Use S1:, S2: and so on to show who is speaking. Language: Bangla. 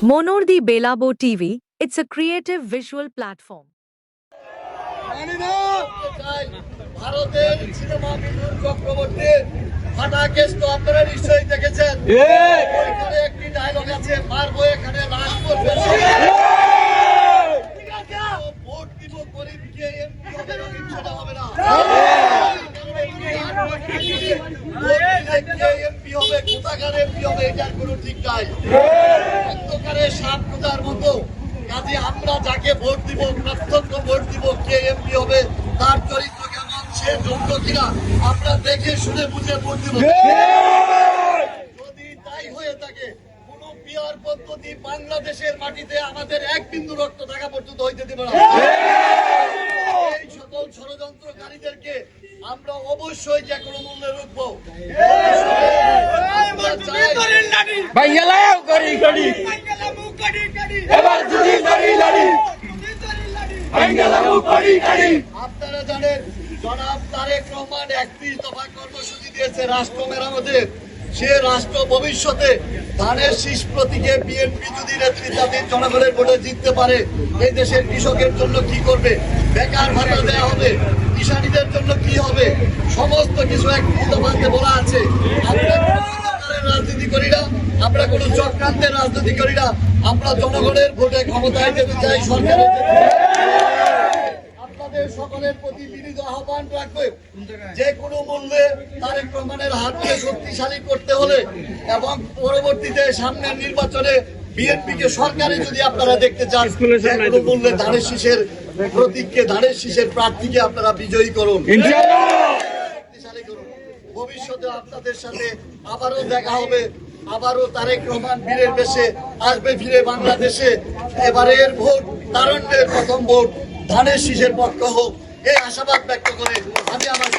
S1: Monordi Belabo TV, it's a creative visual platform.
S2: ভারতের সিনেমা বিপুল চক্রবর্তী ফাটা কেস তো আপনারা নিশ্চয়ই দেখেছেন। একটি ডায়লগ আছে মারবো এখানে লাশ করবে। ভোট দিব গরিবকে এমপি হবে রঙিন হবে না। আমরা যাকে ভোট দিব ভোট দিব কে এমপি হবে তার চরিত্র কেমন সে যোগ্য কিনা আমরা দেখে শুনে বুঝে ভোট দিব যদি তাই হয়ে থাকে পদ্ধতি বাংলাদেশের মাটিতে আমাদের এক বিন্দু রক্ত থাকা পর্যন্ত হইতে দেব না আমরা অবশ্যই যে কোনো মূল্যে রুখবো। আমরা চাই
S3: করি করি এবার যদি লড়ি লড়ি ভাইয়ালাও করি করি
S2: আপনারা জানেন জনাব তারেক রহমান একত্রিশ দফা কর্মসূচি দিয়েছে রাষ্ট্র মেরামতের। সে রাষ্ট্র ভবিষ্যতে ধানের শীষ প্রতীকে বিএনপি যদি নেতৃত্বাধীন জনগণের ভোটে জিততে পারে এই দেশের কৃষকের জন্য কি করবে? বেকার ভাতা দেওয়া হবে কিষানীদের জন্য কি হবে। সমস্ত কিছু একত্রিশ দফাতে বলা আছে। রাজনীতি করি না আমরা কোনো চক্রান্তের রাজনীতি করি না। আমরা জনগণের ভোটে ক্ষমতায় যেতে চাই সরকারের আপনাদের সকলের প্রতি বিনীত আহ্বান রাখবে। যে কোনো মূল্যে তারেক রহমানের হাতকে শক্তিশালী করতে হলে এবং পরবর্তীতে সামনের নির্বাচনে বিএনপি কে সরকারে যদি আপনারা দেখতে চান মূল্যে ধানের শীষের প্রতীককে ধানের শীষের প্রার্থীকে আপনারা বিজয়ী করুন। ভবিষ্যতে আপনাদের সাথে আবারও দেখা হবে। আবারও তারেক রহমান বীরের বেশে আসবে ফিরে বাংলাদেশে। এবারের ভোট, তারণ্যের প্রথম ভোট, ধানের শীষের পক্ষ হোক। এই আশাবাদ ব্যক্ত করে আমি আমার